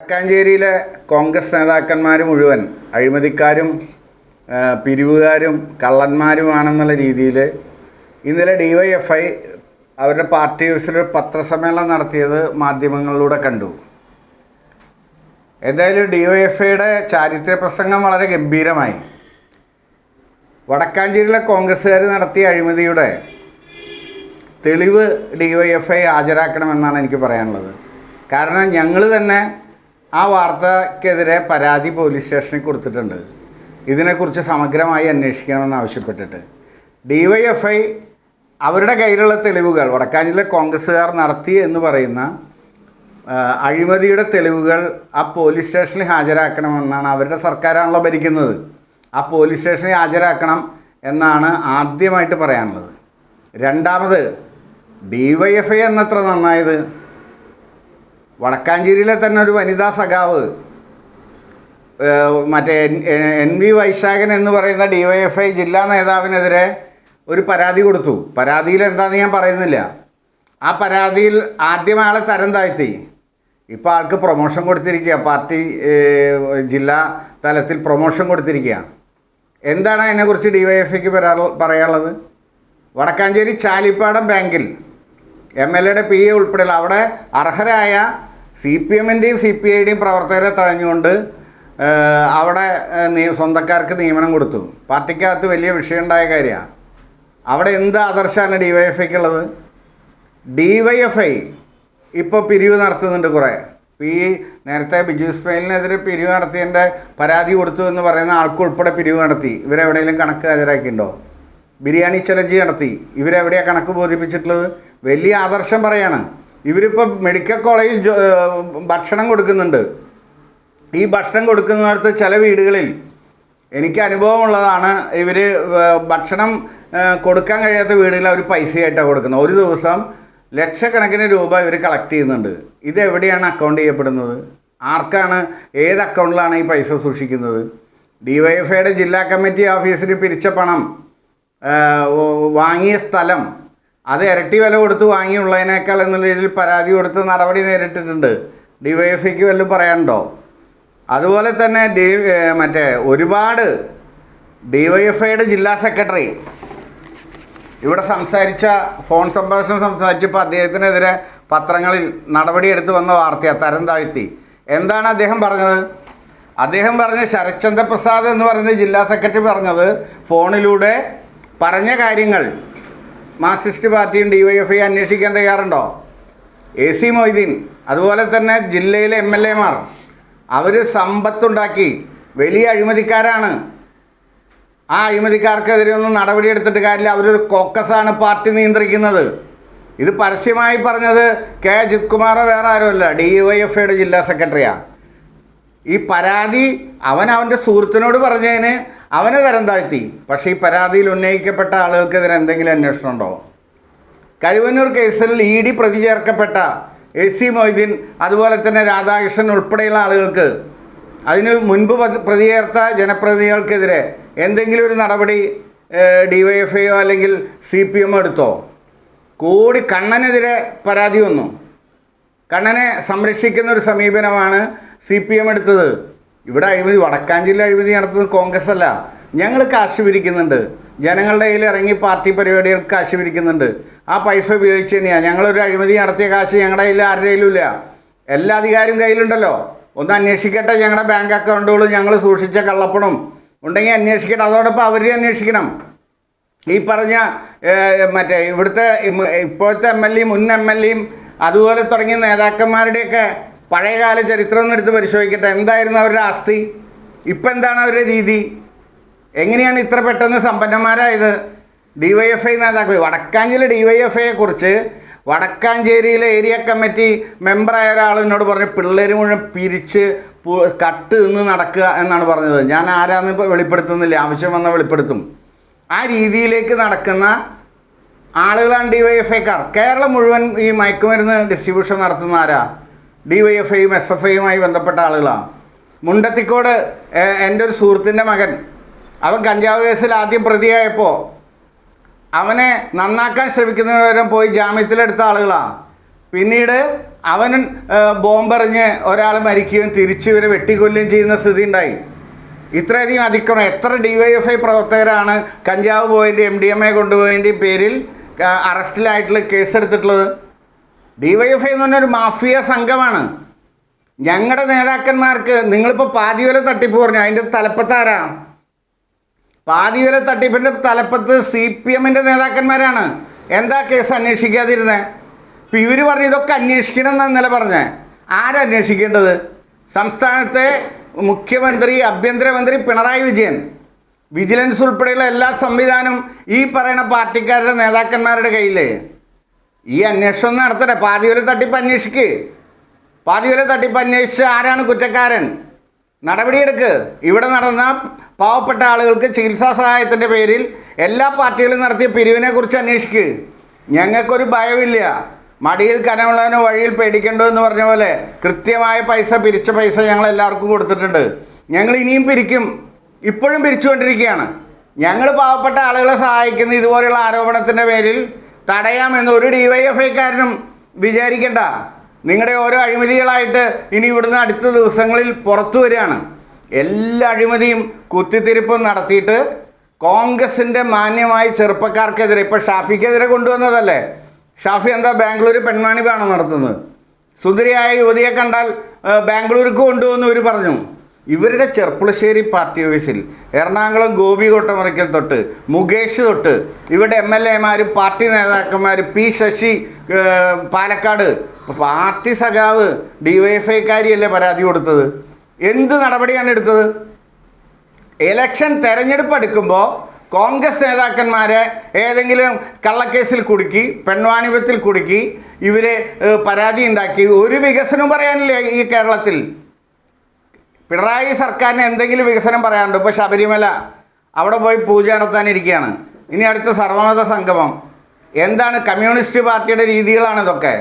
വടക്കാഞ്ചേരിയിലെ കോൺഗ്രസ് നേതാക്കന്മാർ മുഴുവൻ അഴിമതിക്കാരും പിരിവുകാരും കള്ളന്മാരുമാണെന്നുള്ള രീതിയിൽ ഇന്നലെ ഡി വൈ എഫ് ഐ അവരുടെ പാർട്ടി ഓഫീസിൽ പത്രസമ്മേളനം നടത്തിയത് മാധ്യമങ്ങളിലൂടെ കണ്ടു. എന്തായാലും ഡി വൈ എഫ് ഐയുടെ ചാരിത്ര പ്രസംഗം വളരെ ഗംഭീരമായി. വടക്കാഞ്ചേരിയിലെ കോൺഗ്രസ്സുകാർ നടത്തിയ അഴിമതിയുടെ തെളിവ് ഡി വൈ എഫ് ഐ ഹാജരാക്കണമെന്നാണ് എനിക്ക് പറയാനുള്ളത്. കാരണം ഞങ്ങൾ തന്നെ ആ വാർത്തക്കെതിരെ പരാതി പോലീസ് സ്റ്റേഷനിൽ കൊടുത്തിട്ടുണ്ട്. ഇതിനെക്കുറിച്ച് സമഗ്രമായി അന്വേഷിക്കണമെന്ന് ആവശ്യപ്പെട്ടിട്ട്. ഡി വൈ എഫ് ഐ അവരുടെ കയ്യിലുള്ള തെളിവുകൾ വടക്കാഞ്ചിലെ കോൺഗ്രസ്സുകാർ നടത്തി എന്ന് പറയുന്ന അഴിമതിയുടെ തെളിവുകൾ ആ പോലീസ് സ്റ്റേഷനിൽ ഹാജരാക്കണമെന്നാണ് അവരുടെ സർക്കാരാണല്ലോ ഭരിക്കുന്നത്. ആ പോലീസ് സ്റ്റേഷനിൽ ഹാജരാക്കണം എന്നാണ് ആദ്യമായിട്ട് പറയാനുള്ളത്. രണ്ടാമത് ഡി വൈ എഫ് ഐ എന്നത്ര നന്നായത്? വടക്കാഞ്ചേരിയിലെ തന്നെ ഒരു വനിതാ സഖാവ് മറ്റേ എൻ- വി വൈശാഖൻ എന്ന് പറയുന്ന ഡി വൈ എഫ് ഐ ജില്ലാ നേതാവിനെതിരെ ഒരു പരാതി കൊടുത്തു. പരാതിയിൽ എന്താണെന്ന് ഞാൻ പറയുന്നില്ല. ആ പരാതിയിൽ ആദ്യം ആളെ തരം താഴ്ത്തി. ഇപ്പോൾ ആൾക്ക് പ്രൊമോഷൻ കൊടുത്തിരിക്കുക പാർട്ടി ജില്ലാ തലത്തിൽ പ്രൊമോഷൻ കൊടുത്തിരിക്കുക എന്താണ് അതിനെക്കുറിച്ച് ഡി വൈ എഫ് ഐക്ക് പറയാനുള്ളത്? വടക്കാഞ്ചേരി ചാലിപ്പാടം ബാങ്കിൽ എം എൽ എയുടെ പി എ ഉൾപ്പെടെയുള്ള അവിടെ അർഹരായ സി പി എമ്മിന്റെയും സി പി ഐയുടെയും പ്രവർത്തകരെ തഴഞ്ഞുകൊണ്ട് അവിടെ സ്വന്തക്കാർക്ക് നിയമനം കൊടുത്തു. പാർട്ടിക്കകത്ത് വലിയ വിഷയമുണ്ടായ കാര്യമാണ്. അവിടെ എന്ത് ആദർശമാണ് ഡി വൈ എഫ് ഐക്കുള്ളത്? ഡി വൈ എഫ് ഐ ഇപ്പോൾ പിരിവ് നടത്തുന്നുണ്ട് കുറേ. ഈ നേരത്തെ ബിജു ഇസ്മയിലിനെതിരെ പിരിവ് നടത്തിയതിന്റെ പരാതി കൊടുത്തു എന്ന് പറയുന്ന ആൾക്കുൾപ്പെടെ പിരിവ് നടത്തി. ഇവരെവിടെയെങ്കിലും കണക്ക് ഹാജരാക്കിയിട്ടുണ്ടോ? ബിരിയാണി ചലഞ്ച് നടത്തി. ഇവരെവിടെയാണ് കണക്ക് ബോധിപ്പിച്ചിട്ടുള്ളത്? വലിയ ആദർശം പറയാണ്. ഇവരിപ്പോൾ മെഡിക്കൽ കോളേജിൽ ഭക്ഷണം കൊടുക്കുന്നുണ്ട്. ഈ ഭക്ഷണം കൊടുക്കുന്നിടത്ത് ചില വീടുകളിൽ എനിക്ക് അനുഭവമുള്ളതാണ് ഇവർ ഭക്ഷണം കൊടുക്കാൻ കഴിയാത്ത വീടുകളിൽ അവർ പൈസയായിട്ടാണ് കൊടുക്കുന്നത്. ഒരു ദിവസം ലക്ഷക്കണക്കിന് രൂപ ഇവർ കളക്ട് ചെയ്യുന്നുണ്ട്. ഇത് എവിടെയാണ് അക്കൗണ്ട് ചെയ്യപ്പെടുന്നത്? ആർക്കാണ് ഏത് അക്കൗണ്ടിലാണ് ഈ പൈസ സൂക്ഷിക്കുന്നത്? ഡി വൈ എഫ് ഐയുടെ ജില്ലാ കമ്മിറ്റി ഓഫീസിന് പിരിച്ച പണം വാങ്ങിയ സ്ഥലം അത് ഇരട്ടി വില കൊടുത്ത് വാങ്ങിയുള്ളതിനേക്കാൾ എന്നുള്ള രീതിയിൽ പരാതി കൊടുത്ത് നടപടി നേരിട്ടിട്ടുണ്ട്. ഡി വൈ എഫ് വല്ലതും പറയാനുണ്ടോ? അതുപോലെ തന്നെ ഡി മറ്റേ ഒരുപാട് ഡി വൈ ജില്ലാ സെക്രട്ടറി ഇവിടെ സംസാരിച്ച ഫോൺ സംഭാഷണം സംസാരിച്ചപ്പോൾ അദ്ദേഹത്തിനെതിരെ പത്രങ്ങളിൽ നടപടിയെടുത്ത് വന്ന വാർത്തയാണ് തരം താഴ്ത്തി. എന്താണ് അദ്ദേഹം പറഞ്ഞത്? അദ്ദേഹം പറഞ്ഞ ശരത്ചന്ദ്ര പ്രസാദ് എന്ന് പറയുന്ന ജില്ലാ സെക്രട്ടറി പറഞ്ഞത് ഫോണിലൂടെ പറഞ്ഞ കാര്യങ്ങൾ മാർക്സിസ്റ്റ് പാർട്ടിയും ഡി വൈ എഫ് ഐ അന്വേഷിക്കാൻ തയ്യാറുണ്ടോ? എ സി മൊയ്തീൻ അതുപോലെ തന്നെ ജില്ലയിലെ എം എൽ എമാർ അവർ സമ്പത്തുണ്ടാക്കി വലിയ അഴിമതിക്കാരാണ്. ആ അഴിമതിക്കാർക്കെതിരെ ഒന്നും നടപടിയെടുത്തിട്ട് കാര്യമില്ല. അവരൊരു കോക്കസാണ് പാർട്ടി നിയന്ത്രിക്കുന്നത്. ഇത് പരസ്യമായി പറഞ്ഞത് കെ അജിത് കുമാറോ വേറെ ആരുമല്ല ഡി വൈ എഫ് ഐയുടെ ജില്ലാ സെക്രട്ടറിയാണ് ഈ പരാതി അവൻ അവന്റെ സുഹൃത്തിനോട് പറഞ്ഞതിന് അവനെ തരം താഴ്ത്തി. പക്ഷേ ഈ പരാതിയിൽ ഉന്നയിക്കപ്പെട്ട ആളുകൾക്കെതിരെ എന്തെങ്കിലും അന്വേഷണം ഉണ്ടോ? കരുവന്നൂർ കേസിൽ ഇ ഡി പ്രതി ചേർക്കപ്പെട്ട എ സി മൊയ്തീൻ അതുപോലെ തന്നെ രാധാകൃഷ്ണൻ ഉൾപ്പെടെയുള്ള ആളുകൾക്ക് അതിന് മുൻപ് പ്രതി ചേർത്ത ജനപ്രതിനിധികൾക്കെതിരെ എന്തെങ്കിലും ഒരു നടപടി ഡി വൈ എഫ് ഐയോ അല്ലെങ്കിൽ സി പി എമ്മോ എടുത്തോ? കൂടി കണ്ണനെതിരെ പരാതി വന്നു. കണ്ണനെ സംരക്ഷിക്കുന്ന ഒരു സമീപനമാണ് സി പി എം എടുത്തത്. ഇവിടെ അഴിമതി വടക്കാഞ്ചേരി അഴിമതി നടത്തുന്നത് കോൺഗ്രസ് അല്ല. ഞങ്ങൾ കാശ് പിരിക്കുന്നുണ്ട്. ജനങ്ങളുടെ കയ്യിൽ ഇറങ്ങി പാർട്ടി പരിപാടികൾക്ക് കാശ് പിരിക്കുന്നുണ്ട്. ആ പൈസ ഉപയോഗിച്ച് തന്നെയാണ് ഞങ്ങളൊരു അഴിമതി നടത്തിയ കാശ് ഞങ്ങളുടെ കയ്യിൽ ആരുടെ കയ്യിലും ഇല്ല. എല്ലാ അധികാരവും കയ്യിലുണ്ടല്ലോ. ഒന്ന് അന്വേഷിക്കട്ടെ ഞങ്ങളുടെ ബാങ്ക് അക്കൗണ്ടുകളും ഞങ്ങൾ സൂക്ഷിച്ച കള്ളപ്പണം. ഉണ്ടെങ്കിൽ അന്വേഷിക്കട്ടെ. അതോടൊപ്പം അവരെയും അന്വേഷിക്കണം. ഈ പറഞ്ഞ മറ്റേ ഇവിടുത്തെ ഇപ്പോഴത്തെ എം എൽ എയും മുൻ എം എൽ എയും അതുപോലെ തുടങ്ങിയ നേതാക്കന്മാരുടെയൊക്കെ പഴയകാല ചരിത്രം ഒന്ന് എടുത്ത് പരിശോധിക്കട്ടെ. എന്തായിരുന്നു അവരുടെ ആസ്തി? ഇപ്പം എന്താണ് അവരുടെ രീതി? എങ്ങനെയാണ് ഇത്ര പെട്ടെന്ന് സമ്പന്നന്മാരായത്? ഡി വൈ എഫ് ഐ നേതാക്കൾ വടക്കാഞ്ചേരി ഡി വൈ എഫ് ഐയെ കുറിച്ച് വടക്കാഞ്ചേരിയിലെ ഏരിയ കമ്മിറ്റി മെമ്പറായ ഒരാൾ എന്നോട് പറഞ്ഞു പിള്ളേർ മുഴുവൻ പിരിച്ച് കട്ട് നിന്ന് നടക്കുക എന്നാണ് പറഞ്ഞത്. ഞാൻ ആരാന്ന് ഇപ്പോൾ വെളിപ്പെടുത്തുന്നില്ല. ആവശ്യം വന്നാൽ വെളിപ്പെടുത്തും. ആ രീതിയിലേക്ക് നടക്കുന്ന ആളുകളാണ് ഡി വൈ എഫ് ഐക്കാർ. കേരളം മുഴുവൻ ഈ മയക്കുമരുന്ന് ഡിസ്ട്രിബ്യൂഷൻ നടത്തുന്ന ആരാ? ഡി വൈ എഫ് ഐയും എസ് എഫ് ഐയുമായി ബന്ധപ്പെട്ട ആളുകളാണ്. മുണ്ടത്തിക്കോട് എന്റെ ഒരു സുഹൃത്തിന്റെ മകൻ. അവൻ കഞ്ചാവ് കേസിൽ ആദ്യം പ്രതിയായപ്പോൾ അവനെ നന്നാക്കാൻ ശ്രമിക്കുന്നവരും പോയി ജാമ്യത്തിലെടുത്ത ആളുകളാണ്. പിന്നീട് അവൻ ബോംബെറിഞ്ഞ് ഒരാൾ മരിക്കുകയും തിരിച്ച് ഇവരെ വെട്ടിക്കൊല്ലുകയും ചെയ്യുന്ന സ്ഥിതി ഉണ്ടായി. ഇത്രയധികം അതിക്രമം. എത്ര ഡിവൈഎഫ്ഐ പ്രവർത്തകരാണ് കഞ്ചാവ് പോയതിന്റെയും എം ഡി എം എ കൊണ്ടുപോയതിന്റെയും പേരിൽ അറസ്റ്റിലായിട്ടുള്ള കേസെടുത്തിട്ടുള്ളത്? ഡിവൈഎഫ്ഐ എന്ന് പറഞ്ഞൊരു മാഫിയ സംഘമാണ്. ഞങ്ങളുടെ നേതാക്കന്മാർക്ക് നിങ്ങളിപ്പോൾ പാതിവല തട്ടിപ്പ് പറഞ്ഞു? അതിന്റെ തലപ്പത്താരാ? പാതിവല തട്ടിപ്പിന്റെ തലപ്പത്ത് സി പി എമ്മിന്റെ നേതാക്കന്മാരാണ്. എന്താ കേസ് അന്വേഷിക്കാതിരുന്നത് ഇപ്പം ഇവർ പറഞ്ഞു ഇതൊക്കെ അന്വേഷിക്കണം എന്നാണ് ഇന്നലെ പറഞ്ഞത് ആരന്വേഷിക്കേണ്ടത് സംസ്ഥാനത്തെ മുഖ്യമന്ത്രി ആഭ്യന്തരമന്ത്രി പിണറായി വിജയൻ. വിജിലൻസ് ഉൾപ്പെടെയുള്ള എല്ലാ സംവിധാനവും ഈ പറയുന്ന പാർട്ടിക്കാരുടെ നേതാക്കന്മാരുടെ കയ്യിൽ ഈ അന്വേഷണം നടത്തട്ടെ. പാതിവല തട്ടിപ്പ് അന്വേഷിക്ക്. പാതിവല തട്ടിപ്പ് അന്വേഷിച്ച് ആരാണ് കുറ്റക്കാരൻ? നടപടിയെടുക്ക് ഇവിടെ നടന്ന പാവപ്പെട്ട ആളുകൾക്ക് ചികിത്സാ സഹായത്തിന്റെ പേരിൽ എല്ലാ പാർട്ടികളും നടത്തിയ പിരിവിനെക്കുറിച്ച് അന്വേഷിക്ക്. ഞങ്ങൾക്കൊരു ഭയമില്ല. മടിയിൽ കനമുള്ളതിനോ വഴിയിൽ പേടിക്കണ്ടോ എന്ന് പറഞ്ഞ പോലെ കൃത്യമായ പൈസ പിരിച്ച പൈസ ഞങ്ങൾ എല്ലാവർക്കും കൊടുത്തിട്ടുണ്ട്. ഞങ്ങൾ ഇനിയും പിരിക്കും. ഇപ്പോഴും പിരിച്ചുകൊണ്ടിരിക്കുകയാണ്. ഞങ്ങൾ പാവപ്പെട്ട ആളുകളെ സഹായിക്കുന്ന ഇതുപോലെയുള്ള ആരോപണത്തിന്റെ പേരിൽ തടയാമെന്ന് ഒരു ഡി വൈ എഫ് നിങ്ങളുടെ ഓരോ അഴിമതികളായിട്ട് ഇനി ഇവിടുന്ന് അടുത്ത ദിവസങ്ങളിൽ പുറത്തു വരികയാണ്. എല്ലാ അഴിമതിയും കുത്തിത്തിരിപ്പും നടത്തിയിട്ട് കോൺഗ്രസിന്റെ മാന്യമായ ചെറുപ്പക്കാർക്കെതിരെ ഇപ്പോൾ ഷാഫിക്കെതിരെ കൊണ്ടുവന്നതല്ലേ? ഷാഫി എന്താ ബാംഗ്ലൂർ പെൺമാണിപ്പാണോ നടത്തുന്നത്? സുന്ദരിയായ യുവതിയെ കണ്ടാൽ ബാംഗ്ലൂർക്ക് കൊണ്ടുവന്ന് ഇവർ പറഞ്ഞു. ഇവരുടെ ചെർപ്പുളശ്ശേരി പാർട്ടി ഓഫീസിൽ എറണാകുളം ഗോപി കോട്ടമറിക്കൽ തൊട്ട് മുകേഷ് തൊട്ട് ഇവിടെ എം എൽ എമാർ പാർട്ടി നേതാക്കന്മാർ പി ശശി പാലക്കാട്. പാർട്ടി സഖാവ് ഡി വൈ ഐക്കാരിയല്ലേ പരാതി കൊടുത്തത്? എന്ത് നടപടിയാണ് എടുത്തത്? ഇലക്ഷൻ തെരഞ്ഞെടുപ്പ് എടുക്കുമ്പോൾ കോൺഗ്രസ് നേതാക്കന്മാരെ ഏതെങ്കിലും കള്ളക്കേസിൽ കുടുക്കി പെൺവാണിഭത്തിൽ കുടുക്കി ഇവരെ പരാതി ഉണ്ടാക്കി. ഒരു വികസനവും പറയാനില്ല ഈ കേരളത്തിൽ? പിണറായി സർക്കാരിന് എന്തെങ്കിലും വികസനം പറയാനുണ്ട്? ഇപ്പോൾ ശബരിമല അവിടെ പോയി പൂജ നടത്താനിരിക്കുകയാണ് ഇനി അടുത്ത സർവമത സംഗമം. എന്താണ് കമ്മ്യൂണിസ്റ്റ് പാർട്ടിയുടെ രീതികളാണ് ഇതൊക്കെ?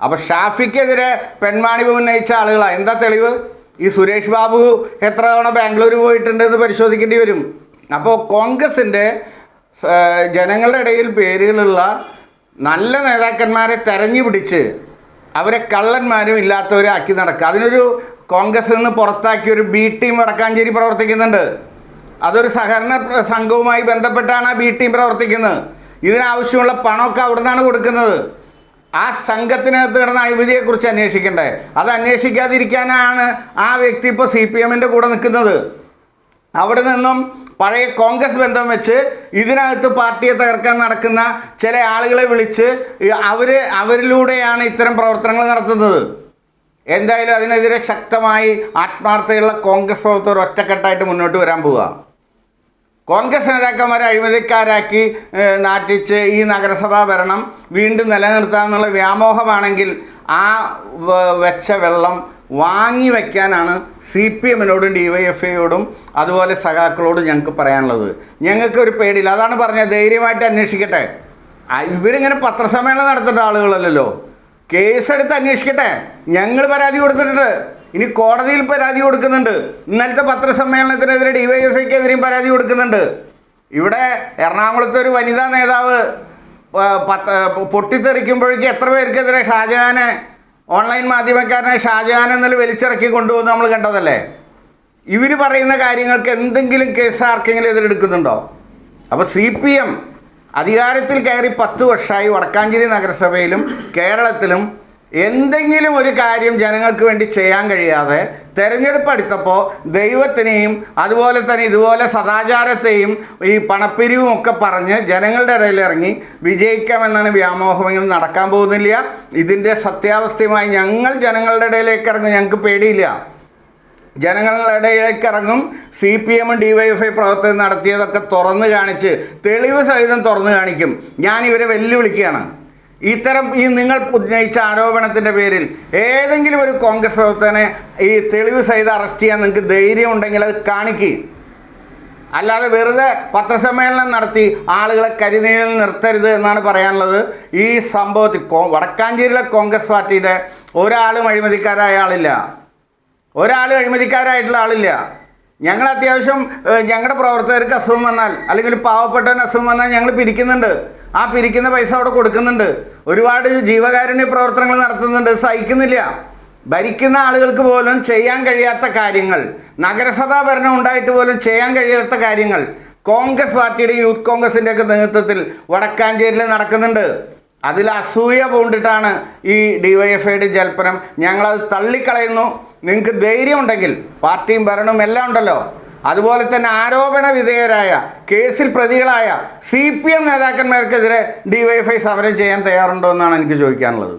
അപ്പോൾ ഷാഫിക്കെതിരെ പെൺവാണിഭം ഉന്നയിച്ച ആളുകളാണ് എന്താ തെളിവ്? ഈ സുരേഷ് ബാബു എത്ര തവണ ബാംഗ്ലൂർ പോയിട്ടുണ്ട് എന്ന് പരിശോധിക്കേണ്ടി വരും. അപ്പോൾ കോൺഗ്രസിന്റെ ജനങ്ങളുടെ ഇടയിൽ പേരുകളുള്ള നല്ല നേതാക്കന്മാരെ തെരഞ്ഞു പിടിച്ച് അവരെ കള്ളന്മാരും ഇല്ലാത്തവരെ ആക്കി നടക്കുക. അതിനൊരു കോൺഗ്രസ് നിന്ന് പുറത്താക്കി ഒരു ബി ടീം വടക്കാഞ്ചേരി പ്രവർത്തിക്കുന്നുണ്ട്. അതൊരു സഹകരണ സംഘവുമായി ബന്ധപ്പെട്ടാണ് ആ ബി ടീം പ്രവർത്തിക്കുന്നത്. ഇതിനാവശ്യമുള്ള പണമൊക്കെ അവിടെ നിന്നാണ് കൊടുക്കുന്നത്. ആ സംഘത്തിനകത്ത് കിടന്ന അഴിമതിയെക്കുറിച്ച് അന്വേഷിക്കണ്ടേ? അത് അന്വേഷിക്കാതിരിക്കാനാണ് ആ വ്യക്തി ഇപ്പോൾ സി പി എമ്മിന്റെ കൂടെ നിൽക്കുന്നത്. അവിടെ നിന്നും പഴയ കോൺഗ്രസ് ബന്ധം വെച്ച് ഇതിനകത്ത് പാർട്ടിയെ തകർക്കാൻ നടക്കുന്ന ചില ആളുകളെ വിളിച്ച് അവർ അവരിലൂടെയാണ് ഇത്തരം പ്രവർത്തനങ്ങൾ നടത്തുന്നത്. എന്തായാലും അതിനെതിരെ ശക്തമായി ആത്മാർത്ഥതയുള്ള കോൺഗ്രസ് പ്രവർത്തകർ ഒറ്റക്കെട്ടായിട്ട് മുന്നോട്ട് വരാൻ പോവുക. കോൺഗ്രസ് നേതാക്കന്മാരെ അഴിമതിക്കാരാക്കി നാട്ടിച്ച് ഈ നഗരസഭാ ഭരണം വീണ്ടും നിലനിർത്താമെന്നുള്ള വ്യാമോഹമാണെങ്കിൽ ആ വെച്ച വെള്ളം വാങ്ങി വയ്ക്കാനാണ് സി പി എമ്മിനോടും ഡി വൈ എഫ് ഐയോടും അതുപോലെ സഖാക്കളോടും ഞങ്ങൾക്ക് പറയാനുള്ളത്. ഞങ്ങൾക്ക് ഒരു പേടിയില്ല. അതാണ് പറഞ്ഞത്. ധൈര്യമായിട്ട് അന്വേഷിക്കട്ടെ. ഇവരിങ്ങനെ പത്രസമ്മേളനം നടത്തേണ്ട ആളുകളല്ലല്ലോ. കേസെടുത്ത് അന്വേഷിക്കട്ടെ. ഞങ്ങൾ പരാതി കൊടുത്തിട്ടുണ്ട്. ഇനി കോടതിയിൽ പരാതി കൊടുക്കുന്നുണ്ട്. ഇന്നലത്തെ പത്രസമ്മേളനത്തിനെതിരെ ഡിവൈഎഫ്ഐക്കെതിരെയും പരാതി കൊടുക്കുന്നുണ്ട്. ഇവിടെ എറണാകുളത്തെ ഒരു വനിതാ നേതാവ് പത്ത് പൊട്ടിത്തെറിക്കുമ്പോഴേക്ക് എത്ര പേർക്കെതിരെ ഷാജഹാനെ ഓൺലൈൻ മാധ്യമക്കാരനെ ഷാജഹാൻ എന്നതിൽ വലിച്ചിറക്കി കൊണ്ടുവന്ന് നമ്മൾ കണ്ടതല്ലേ? ഇവർ പറയുന്ന കാര്യങ്ങൾക്ക് എന്തെങ്കിലും കേസ് ആർക്കെങ്കിലും എതിരെടുക്കുന്നുണ്ടോ? അപ്പോൾ സി പി എം അധികാരത്തിൽ കയറി പത്ത് വർഷമായി വടക്കാഞ്ചേരി നഗരസഭയിലും കേരളത്തിലും എന്തെങ്കിലും ഒരു കാര്യം ജനങ്ങൾക്ക് വേണ്ടി ചെയ്യാൻ കഴിയാതെ തെരഞ്ഞെടുപ്പ് അടുത്തപ്പോൾ ദൈവത്തിനെയും അതുപോലെ തന്നെ ഇതുപോലെ സദാചാരത്തെയും ഈ പണപ്പിരിവും ഒക്കെ പറഞ്ഞ് ജനങ്ങളുടെ ഇടയിൽ ഇറങ്ങി വിജയിക്കാമെന്നാണ് വ്യാമോഹമെങ്കിലും നടക്കാൻ പോകുന്നില്ല. ഇതിന്റെ സത്യാവസ്ഥയുമായി ഞങ്ങൾ ജനങ്ങളുടെ ഇടയിലേക്ക് ഇറങ്ങി ഞങ്ങൾക്ക് പേടിയില്ല. ജനങ്ങളുടെ ഇടയിലേക്ക് ഇറങ്ങും സി പി എമ്മും ഡി വൈ എഫ് ഐ പ്രവർത്തനം നടത്തിയതൊക്കെ തുറന്നു കാണിച്ച് തെളിവ് സഹിതം തുറന്നു കാണിക്കും. ഞാൻ ഇവരെ വെല്ലുവിളിക്കുകയാണ്. ഇത്തരം ഈ നിങ്ങൾ ഉന്നയിച്ച ആരോപണത്തിന്റെ പേരിൽ ഏതെങ്കിലും ഒരു കോൺഗ്രസ് പ്രവർത്തകനെ ഈ തെളിവ് സഹിതം അറസ്റ്റ് ചെയ്യാൻ നിങ്ങൾക്ക് ധൈര്യം ഉണ്ടെങ്കിൽ അത് കാണിക്കുക അല്ലാതെ വെറുതെ പത്രസമ്മേളനം നടത്തി ആളുകളെ കരിനീരിൽ നിർത്തരുത് എന്നാണ് പറയാനുള്ളത്. ഈ സംഭവത്തിൽ വടക്കാഞ്ചേരിയിലെ കോൺഗ്രസ് പാർട്ടിയുടെ ഒരാളും അഴിമതിക്കാരായ ആളില്ല. ഒരാളും അഴിമതിക്കാരായിട്ടുള്ള ആളില്ല. ഞങ്ങൾ അത്യാവശ്യം ഞങ്ങളുടെ പ്രവർത്തകർക്ക് അസുഖം വന്നാൽ അല്ലെങ്കിൽ ഒരു പാവപ്പെട്ടവന് അസുഖം വന്നാൽ ഞങ്ങൾ പിരിക്കുന്നുണ്ട്. ആ പിരിക്കുന്ന പൈസ അവിടെ കൊടുക്കുന്നുണ്ട്. ഒരുപാട് ജീവകാരുണ്യ പ്രവർത്തനങ്ങൾ നടത്തുന്നുണ്ട്. സഹിക്കുന്നില്ല. ഭരിക്കുന്ന ആളുകൾക്ക് പോലും ചെയ്യാൻ കഴിയാത്ത കാര്യങ്ങൾ. നഗരസഭാ ഭരണം ഉണ്ടായിട്ട് പോലും ചെയ്യാൻ കഴിയാത്ത കാര്യങ്ങൾ. കോൺഗ്രസ് പാർട്ടിയുടെ യൂത്ത് കോൺഗ്രസിന്റെ ഒക്കെ നേതൃത്വത്തിൽ വടക്കാഞ്ചേരിയിൽ നടക്കുന്നുണ്ട്. അതിൽ അസൂയ പൂണ്ടിട്ടാണ് ഈ ഡിവൈഎഫ്ഐയുടെ ജൽപ്പനം. ഞങ്ങളത് തള്ളിക്കളയുന്നു. നിങ്ങൾക്ക് ധൈര്യമുണ്ടെങ്കിൽ പാർട്ടിയും ഭരണവും എല്ലാം ഉണ്ടല്ലോ. അതുപോലെ തന്നെ ആരോപണ വിധേയരായ കേസിൽ പ്രതികളായ സി പി എം നേതാക്കന്മാർക്കെതിരെ ഡിവൈഎഫ്ഐ സമരം ചെയ്യാൻ തയ്യാറുണ്ടോ എന്നാണ് എനിക്ക് ചോദിക്കാനുള്ളത്.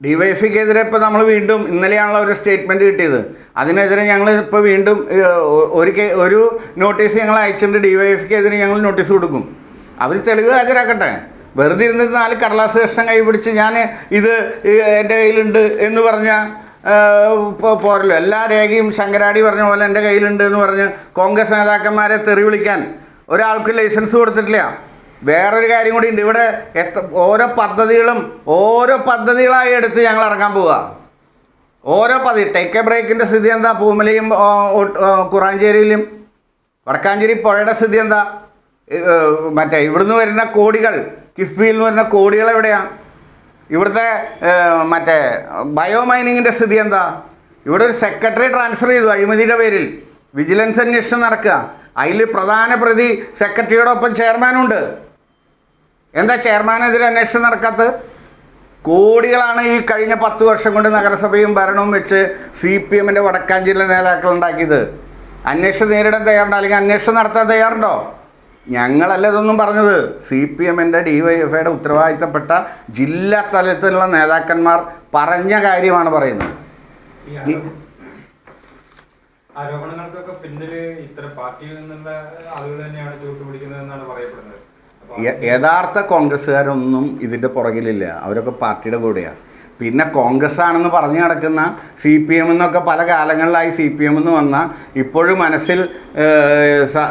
ഡിവൈഎഫ്ഐക്കെതിരെ ഇപ്പോൾ നമ്മൾ വീണ്ടും ഇന്നലെയാണല്ലോ ഒരു സ്റ്റേറ്റ്മെന്റ് കിട്ടിയത്. അതിനെതിരെ ഞങ്ങൾ ഇപ്പോൾ വീണ്ടും ഒരു ഒരു നോട്ടീസ് ഞങ്ങൾ അയച്ചിട്ടുണ്ട്. ഡിവൈഎഫ്ക്കെതിരെ ഞങ്ങൾ നോട്ടീസ് കൊടുക്കും. അവർ തെളിവ് ഹാജരാക്കട്ടെ. വെറുതെ ഇരുന്നിരുന്നാൽ നാല് കടലാസ് കഷ്ണം കൈ പിടിച്ച് ഞാൻ ഇത് എന്റെ കയ്യിലുണ്ട് എന്ന് പറഞ്ഞ ഇപ്പോൾ പോരല്ലോ. എല്ലാ രേഖയും ശങ്കരാടി പറഞ്ഞ പോലെ എന്റെ കയ്യിലുണ്ട് എന്ന് പറഞ്ഞ് കോൺഗ്രസ് നേതാക്കന്മാരെ തെറി വിളിക്കാൻ ഒരാൾക്ക് ലൈസൻസ് കൊടുത്തിട്ടില്ല. വേറൊരു കാര്യം കൂടി ഉണ്ട്. ഇവിടെ എത്ര ഓരോ പദ്ധതികളും ഓരോ പദ്ധതികളായി എടുത്ത് ഞങ്ങൾ ഇറങ്ങാൻ പോവുക ഓരോ പദ്ധതി ടേക്ക് എ ബ്രേക്കിന്റെ സ്ഥിതി എന്താ? പൂമലയും കുറാഞ്ചേരിയിലും വടക്കാഞ്ചേരി പുഴയുടെ സ്ഥിതി എന്താ? മറ്റേ ഇവിടുന്ന് വരുന്ന കോടികൾ കിഫ്ബിയിൽ നിന്ന് വരുന്ന കോടികൾ എവിടെയാണ് ഇവിടുത്തെ മറ്റേ ബയോ മൈനിങ്ങിന്റെ സ്ഥിതി എന്താ? ഇവിടെ ഒരു സെക്രട്ടറി ട്രാൻസ്ഫർ ചെയ്തു അഴിമതിയുടെ പേരിൽ. വിജിലൻസ് അന്വേഷണം നടക്കുക. അതിൽ പ്രധാന പ്രതി സെക്രട്ടറിയോടൊപ്പം ചെയർമാനുണ്ട് എന്താ ചെയർമാനെതിരെ അന്വേഷണം നടക്കാത്തത്? കോടികളാണ് ഈ കഴിഞ്ഞ പത്ത് വർഷം കൊണ്ട് നഗരസഭയും ഭരണവും വെച്ച് സി പി എമ്മിന്റെ വടക്കാഞ്ചേരിയിലെ നേതാക്കൾ ഉണ്ടാക്കിയത്. അന്വേഷണം നേരിടാൻ തയ്യാറുണ്ടോ? അല്ലെങ്കിൽ അന്വേഷണം നടത്താൻ തയ്യാറുണ്ടോ? ഞങ്ങളല്ല ഇതൊന്നും പറഞ്ഞത്? സി പി എമ്മിന്റെ ഡി വൈ എഫ് ഐയുടെ ഉത്തരവാദിത്തപ്പെട്ട ജില്ലാ തലത്തിലുള്ള നേതാക്കന്മാർ പറഞ്ഞ കാര്യമാണ് പറയുന്നത്. ആരോപണങ്ങൾക്കൊക്കെ പാർട്ടിയിൽ നിന്നുള്ള ആളുകൾ തന്നെയാണ് ചൂട്ടുപിടിക്കുന്നതെന്നാണ് പറയപ്പെടുന്നത്. യഥാർത്ഥ കോൺഗ്രസ്സുകാരൊന്നും ഇതിന്റെ പുറകിലില്ല. അവരൊക്കെ പാർട്ടിയുടെ കൂടെയാണ് പിന്നെ കോൺഗ്രസ് ആണെന്ന് പറഞ്ഞു നടക്കുന്ന സി പി എം എന്നൊക്കെ പല കാലങ്ങളിലായി സി പി എം എന്ന് വന്ന ഇപ്പോഴും മനസ്സിൽ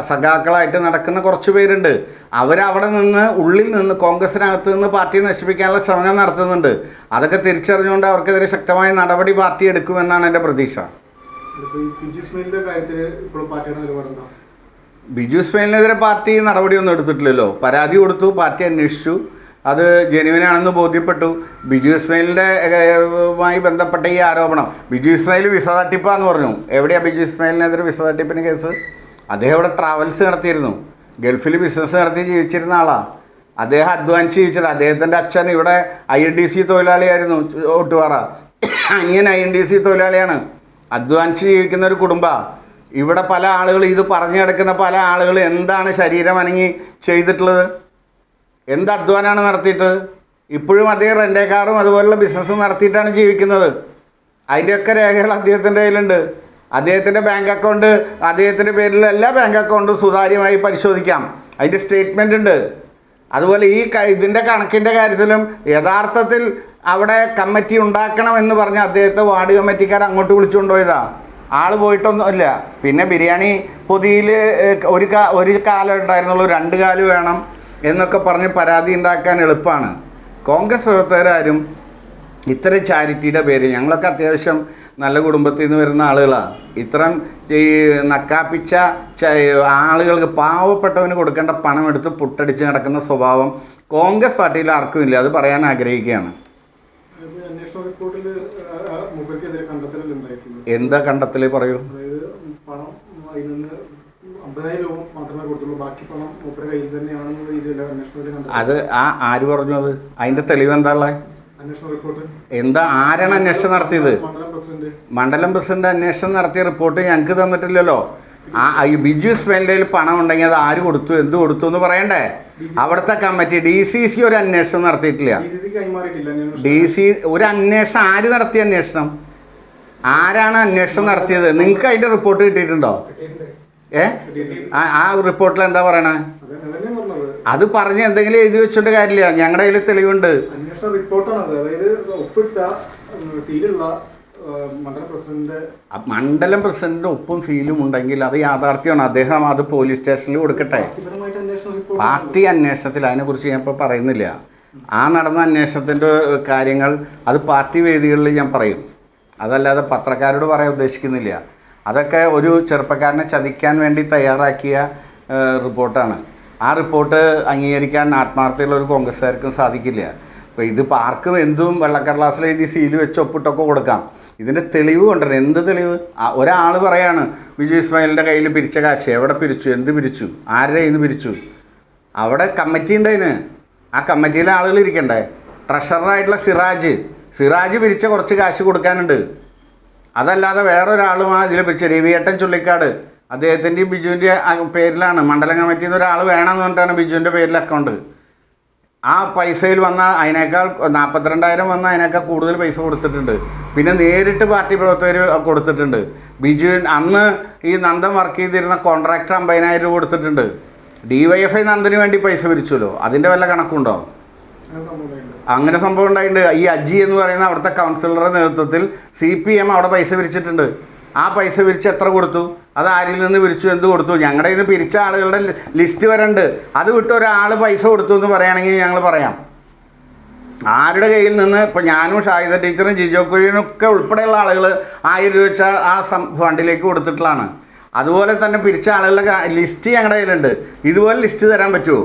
സഖാക്കളായിട്ട് നടക്കുന്ന കുറച്ച് പേരുണ്ട്. അവരവിടെ നിന്ന് ഉള്ളിൽ നിന്ന് കോൺഗ്രസിനകത്ത് നിന്ന് പാർട്ടി നശിപ്പിക്കാനുള്ള ശ്രമങ്ങൾ നടത്തുന്നുണ്ട്. അതൊക്കെ തിരിച്ചറിഞ്ഞുകൊണ്ട് അവർക്കെതിരെ ശക്തമായ നടപടി പാർട്ടി എടുക്കുമെന്നാണ് എന്റെ പ്രതീക്ഷ. ബിജു സ്പെയിനെതിരെ പാർട്ടി നടപടിയൊന്നും എടുത്തിട്ടില്ലല്ലോ. പരാതി കൊടുത്തു പാർട്ടി അന്വേഷിച്ചു. അത് ജെനുവിനാണെന്ന് ബോധ്യപ്പെട്ടു. ബിജു ഇസ്മയിലിന്റെ മായി ബന്ധപ്പെട്ട ഈ ആരോപണം. ബിജു ഇസ്മയിൽ വിസ തട്ടിപ്പാന്ന് പറഞ്ഞു. എവിടെയാണ് ബിജു ഇസ്മയിലിനെതിരെ വിസ തട്ടിപ്പിന് കേസ്? അദ്ദേഹം ഇവിടെ ട്രാവൽസ് നടത്തിയിരുന്നു. ഗൾഫിൽ ബിസിനസ് നടത്തി ജീവിച്ചിരുന്ന ആളാണ് അദ്ദേഹം അധ്വാനിച്ച് ജീവിച്ചത്. അദ്ദേഹത്തിന്റെ അച്ഛൻ ഇവിടെ ഐ എൻ ഡി സി തൊഴിലാളിയായിരുന്നു ഒട്ടുപാറ. അനിയൻ ഐ എൻ ഡി സി തൊഴിലാളിയാണ്. അധ്വാനിച്ച് ജീവിക്കുന്ന ഒരു കുടുംബമാണ് ഇവിടെ പല ആളുകൾ ഇത് പറഞ്ഞു കിടക്കുന്ന പല ആളുകൾ എന്താണ് ശരീരം അനങ്ങി ചെയ്തിട്ടുള്ളത്? എന്ത് അധ്വാനമാണ് നടത്തിയിട്ട്? ഇപ്പോഴും അദ്ദേഹം റെന്റേ കാറും അതുപോലുള്ള ബിസിനസ്സും നടത്തിയിട്ടാണ് ജീവിക്കുന്നത്. അതിന്റെയൊക്കെ രേഖകൾ അദ്ദേഹത്തിന്റെ കയ്യിലുണ്ട്. അദ്ദേഹത്തിന്റെ ബാങ്ക് അക്കൗണ്ട് അദ്ദേഹത്തിന്റെ പേരിൽ എല്ലാ ബാങ്ക് അക്കൗണ്ടും സുതാര്യമായി പരിശോധിക്കാം. അതിന്റെ സ്റ്റേറ്റ്മെന്റ് ഉണ്ട്. അതുപോലെ ഈ ഇതിന്റെ കണക്കിന്റെ കാര്യത്തിലും യഥാർത്ഥത്തിൽ അവിടെ കമ്മിറ്റി ഉണ്ടാക്കണം എന്ന് പറഞ്ഞ് അദ്ദേഹത്തെ വാർഡ് കമ്മിറ്റിക്കാർ അങ്ങോട്ട് വിളിച്ചുകൊണ്ടുപോയതാ. ആൾ പോയിട്ടൊന്നുമില്ല പിന്നെ ബിരിയാണി പൊതിയിൽ ഒരു ഒരു കാലം ഉണ്ടായിരുന്നുള്ളൂ. രണ്ട് കാൽ വേണം. എന്നൊക്കെ പറഞ്ഞ് പരാതി ഉണ്ടാക്കാൻ എളുപ്പമാണ് കോൺഗ്രസ് പ്രവർത്തകരാരും ഇത്തരം ചാരിറ്റിയുടെ പേര് ഞങ്ങളൊക്കെ അത്യാവശ്യം നല്ല കുടുംബത്തിൽ നിന്ന് വരുന്ന ആളുകളാണ് ഇത്തരം ഈ നക്കാപ്പിച്ച ആളുകൾക്ക് പാവപ്പെട്ടവന് കൊടുക്കേണ്ട പണം എടുത്ത് പുട്ടടിച്ച് നടക്കുന്ന സ്വഭാവം കോൺഗ്രസ് പാർട്ടിയിൽ ആർക്കും ഇല്ല. അത് പറയാൻ ആഗ്രഹിക്കുകയാണ്. എന്താ കണ്ടെത്തൽ പറയൂ. പണം അമ്പതിനായിരം രൂപ മാത്രമേ കൊടുത്തുള്ളൂ. ബാക്കി പണം കയ്യിൽ തന്നെയാണെന്നുള്ള അന്വേഷണത്തിൽ അത് ആ ആര് പറഞ്ഞു അത്? അതിന്റെ തെളിവ് എന്താ ഉള്ളത് അന്വേഷണ റിപ്പോർട്ട്. എന്താ ആരാണ് അന്വേഷണം നടത്തിയത്? മണ്ഡലം പ്രസിഡന്റ്. മണ്ഡലം പ്രസിഡന്റ് അന്വേഷണം നടത്തിയ റിപ്പോർട്ട് ഞങ്ങൾക്ക് തന്നിട്ടില്ലല്ലോ. ആ ഈ ബിജു സ്പെൻഡയിൽ പണം ഉണ്ടെങ്കിൽ അത് ആര് കൊടുത്തു എന്ത് കൊടുത്തു എന്ന് പറയണ്ടേ? അവിടുത്തെ കമ്മിറ്റി ഡി സി സി ഒരു അന്വേഷണം നടത്തിയിട്ടില്ല. സി ഡി സി ഒരു അന്വേഷണം ആര് നടത്തിയ അന്വേഷണം? ആരാണ് അന്വേഷണം നടത്തിയത്? നിങ്ങൾക്ക് അതിന്റെ റിപ്പോർട്ട് കിട്ടിയിട്ടുണ്ടോ. ഏ? ആ- റിപ്പോർട്ടിൽ എന്താ പറയണേ? അതെ പറഞ്ഞ് എന്തെങ്കിലും എഴുതി വെച്ചോണ്ട് കാര്യമില്ല. ഞങ്ങളുടെ കയ്യിൽ തെളിവുണ്ട്. മണ്ഡലം പ്രസിഡന്റ് മണ്ഡലം പ്രസിഡന്റിന്റെ ഒപ്പും സീലും ഉണ്ടെങ്കിൽ അത് യാഥാർത്ഥ്യമാണ്. അദ്ദേഹം അത് പോലീസ് സ്റ്റേഷനിൽ കൊടുക്കട്ടെ. പാർട്ടി അന്വേഷണത്തിൽ അതിനെക്കുറിച്ച് ഞാൻ ഇപ്പോൾ പറയുന്നില്ല. ആ നടന്ന അന്വേഷണത്തിന്റെ കാര്യങ്ങൾ അത് പാർട്ടി വേദികളിൽ ഞാൻ പറയും. അതല്ലാതെ പത്രക്കാരോട് പറയാൻ ഉദ്ദേശിക്കുന്നില്ല. അതൊക്കെ ഒരു ചെറുപ്പക്കാരനെ ചതിക്കാൻ വേണ്ടി തയ്യാറാക്കിയ റിപ്പോർട്ടാണ്. ആ റിപ്പോർട്ട് അംഗീകരിക്കാൻ ആത്മാർത്ഥതയുള്ള ഒരു കോൺഗ്രസ്സുകാർക്കും സാധിക്കില്ല. അപ്പോൾ ഇത് പാർക്കും എന്തും വെള്ളക്കടലാസിൽ എഴുതി സീൽ വെച്ച് ഒപ്പിട്ടൊക്കെ കൊടുക്കാം. ഇതിന്റെ തെളിവ് കൊണ്ടുവരണം. എന്ത് തെളിവ്? ഒരാൾ പറയാണ് വിജയ് ഇസ്മായിലിന്റെ കയ്യിൽ പിരിച്ച കാശ് എവിടെ പിരിച്ചു? എന്ത് പിരിച്ചു? ആരുടെ നിന്ന് പിരിച്ചു? അവിടെ കമ്മിറ്റി ഉണ്ടായിന് ആ കമ്മിറ്റിയിലെ ആളുകൾ ഇരിക്കണ്ടേ? ട്രഷററായിട്ടുള്ള സിറാജ്. സിറാജ് പിരിച്ച കുറച്ച് കാശ് കൊടുക്കാനുണ്ട്. അതല്ലാതെ വേറൊരാളും ആ ഇതിൽ പിടിച്ച രവിയേട്ടൻ ചുള്ളിക്കാട് അദ്ദേഹത്തിന്റെയും ബിജുവിന്റെ പേരിലാണ് മണ്ഡലം കമ്മിറ്റിയിൽ നിന്ന് ഒരാൾ വേണമെന്ന് പറഞ്ഞിട്ടാണ് ബിജുവിന്റെ പേരിൽ അക്കൗണ്ട് ആ പൈസയിൽ വന്ന അതിനേക്കാൾ നാൽപ്പത്തിരണ്ടായിരം വന്ന അതിനേക്കാൾ കൂടുതൽ പൈസ കൊടുത്തിട്ടുണ്ട്. പിന്നെ നേരിട്ട് പാർട്ടി പ്രവർത്തകർ കൊടുത്തിട്ടുണ്ട്. ബിജു അന്ന് ഈ നന്ദൻ വർക്ക് ചെയ്തിരുന്ന കോൺട്രാക്ടർ അമ്പതിനായിരം രൂപ കൊടുത്തിട്ടുണ്ട്. ഡി വൈ എഫ് ഐ നന്ദന് വേണ്ടി പൈസ പിരിച്ചല്ലോ അതിന്റെ വല്ല കണക്കുണ്ടോ? അങ്ങനെ സംഭവം ഉണ്ടായിട്ടുണ്ട്. ഈ അജി എന്ന് പറയുന്ന അവിടുത്തെ കൗൺസിലറുടെ നേതൃത്വത്തിൽ സി പി എം അവിടെ പൈസ പിരിച്ചിട്ടുണ്ട് ആ പൈസ പിരിച്ച് എത്ര കൊടുത്തു? അത് ആരിൽ നിന്ന് പിരിച്ചു എന്ത് കൊടുത്തു? ഞങ്ങളുടെ ഇന്ന് പിരിച്ച ആളുകളുടെ ലിസ്റ്റ് വരണ്ട്. അത് വിട്ട് ഒരാൾ പൈസ കൊടുത്തു എന്ന് പറയുകയാണെങ്കിൽ ഞങ്ങൾ പറയാം. ആരുടെ കയ്യിൽ നിന്ന്? ഇപ്പം ഞാനും ഷാഹിദ ടീച്ചറും ജിജോ കുര്യനും ഒക്കെ ഉൾപ്പെടെയുള്ള ആളുകൾ ആയിരം രൂപ വെച്ച ആ ഫണ്ടിലേക്ക് കൊടുത്തിട്ടുള്ളതാണ്. അതുപോലെ തന്നെ പിരിച്ച ആളുകളുടെ ലിസ്റ്റ് ഞങ്ങളുടെ കയ്യിലുണ്ട്. ഇതുപോലെ ലിസ്റ്റ് തരാൻ പറ്റുമോ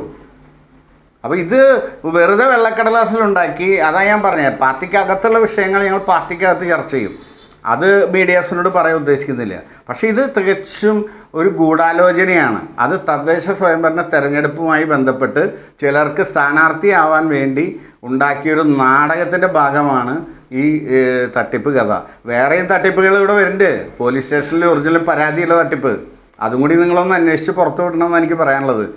അപ്പോൾ ഇത് വെറുതെ വെള്ളക്കടലാസിലുണ്ടാക്കി അതാ ഞാൻ പറഞ്ഞത് പാർട്ടിക്കകത്തുള്ള വിഷയങ്ങൾ ഞങ്ങൾ പാർട്ടിക്കകത്ത് ചർച്ച ചെയ്യും. അത് മീഡിയാസിനോട് പറയാൻ ഉദ്ദേശിക്കുന്നില്ല. പക്ഷെ ഇത് തികച്ചും ഒരു ഗൂഢാലോചനയാണ്. അത് തദ്ദേശ സ്വയംഭരണ തെരഞ്ഞെടുപ്പുമായി ബന്ധപ്പെട്ട് ചിലർക്ക് സ്ഥാനാർത്ഥിയാവാൻ വേണ്ടി ഉണ്ടാക്കിയൊരു നാടകത്തിന്റെ ഭാഗമാണ് ഈ തട്ടിപ്പ് കഥ. വേറെയും തട്ടിപ്പുകൾ ഇവിടെ വരുന്നുണ്ട്. പോലീസ് സ്റ്റേഷനിൽ ഒറിജിനൽ പരാതിയുള്ള തട്ടിപ്പ്. അതും കൂടി നിങ്ങളൊന്ന് അന്വേഷിച്ച് പുറത്തു വിടണമെന്ന് എനിക്ക് പറയാനുള്ളത്.